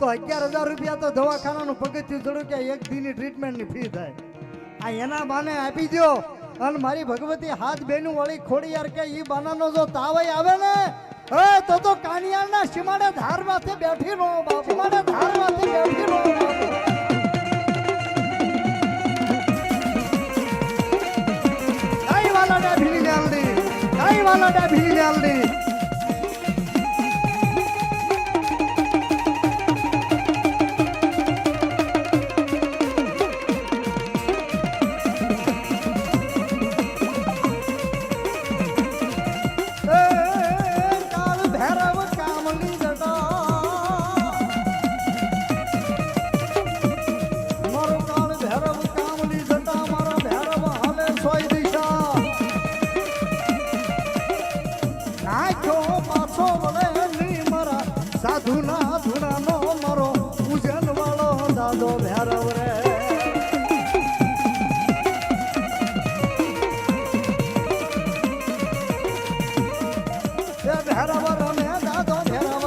તો અગિયાર હજાર રૂપિયા તો દવાખાનાનું પગથિયું ચડ્યું કે એક દીની ટ્રીટમેન્ટની ફી થાય. આ એના બાને આપી દો અને મારી ભગવતી હાથ બેનું વળી ખોડી યાર કે એ બાનાનો જો તાવય આવે ને હે તો તો કાનિયાના સીમાડે ધાર માથે બેઠી નો બાપ. સીમાડે ધાર માથે બેઠી નો બાપ. કઈ વાલાડા ભીલી લાલડી કઈ વાલાડા ભીલી લાલડી નાખ્યો પાછો વળે ની મારા. સાધુના ધૂણાનો મારો પૂજન વાળો દાદો ભૈરવ રે. ભૈરવ રમે, દાદો ભૈરવ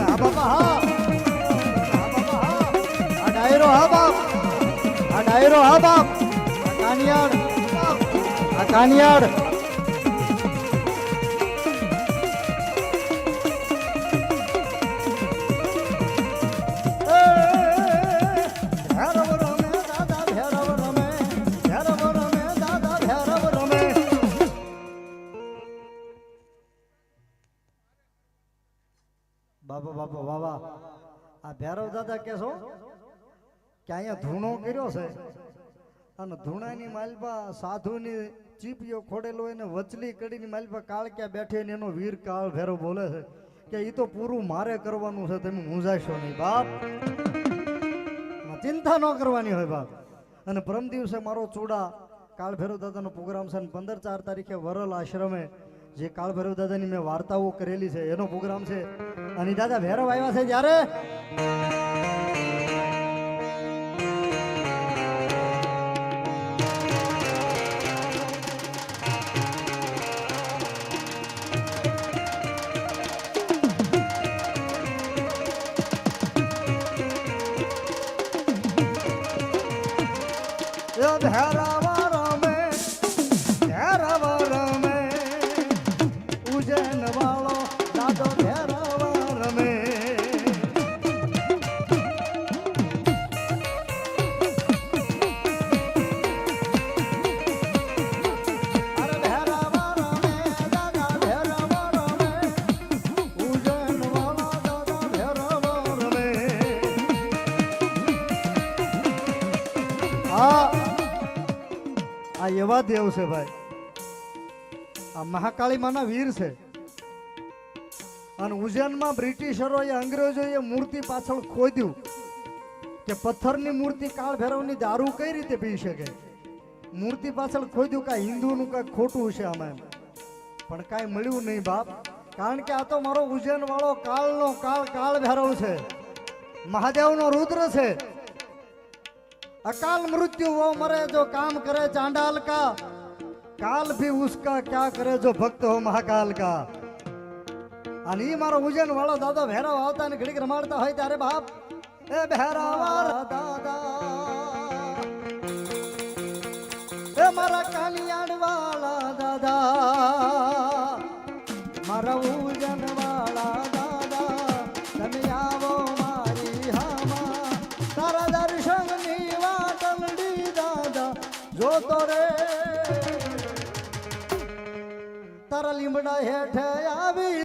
હા બાપા, હા. ડાયરો, હા ડાયરો હા બાપ કાનિયાડ આ કાનિયાડ બાબા બાબા બાબા. આ ભૈરવ દાદા કેશો કે અહીંયા ધૂણો કર્યો છે. અને ધૂણાની માલપા સાધુની ચીપીઓ ખોડેલો એને વચલી કડીની માલપા કાળક્યા બેઠે ને એનો વીર કાળ ભેરો બોલે છે કે એ તો પૂરું મારે કરવાનું છે, તમે મૂંઝાશો નહીં બાપ. ચિંતા ન કરવાની હોય બાપ. અને પરમ દિવસે મારો ચૂડા કાળભૈરવ દાદાનો પ્રોગ્રામ છે અને પંદર ચાર તારીખે વરલ આશ્રમે જે કાળભૈરવ દાદાની મેં વાર્તાઓ કરેલી છે, એનો પ્રોગ્રામ છે. અને દાદા ભૈરવ આવ્યા છે જ્યારે? ભૈરવ આ એવા દેવ છે ભાઈ. આ મહાકાળી માના વીર છે. અને ઉજ્જૈનમાં બ્રિટિશરોએ, અંગ્રેજોએ મૂર્તિ પાછળ ખોદ્યું કે પથ્થરની મૂર્તિ કાળ ભૈરવની દારૂ કઈ રીતે પી શકે? મૂર્તિ પાછળ ખોદ્યું કાંઈ હિન્દુનું કાંઈ ખોટું છે આમાં પણ કાંઈ મળ્યું નહીં બાપ. કારણ કે આ તો મારો ઉજ્જૈન વાળો કાળનો કાળ કાળ ભૈરવ છે. મહાદેવનો રુદ્ર છે. अकाल मृत्यु वो मरे जो काम करे चांडाल का काल भी उसका क्या करे जो भक्त हो महाकाल का અને ઈ મારો ઉજન વાળો દાદા ભેરાવ આવતા ને ઘડીક રમાડતા હોય ત્યારે બાપ એ ભેરાવા દાદા એ મારા કાનિયાડ વાળા દાદા મારા જોતો રે તારા લીમડા હેઠે આવી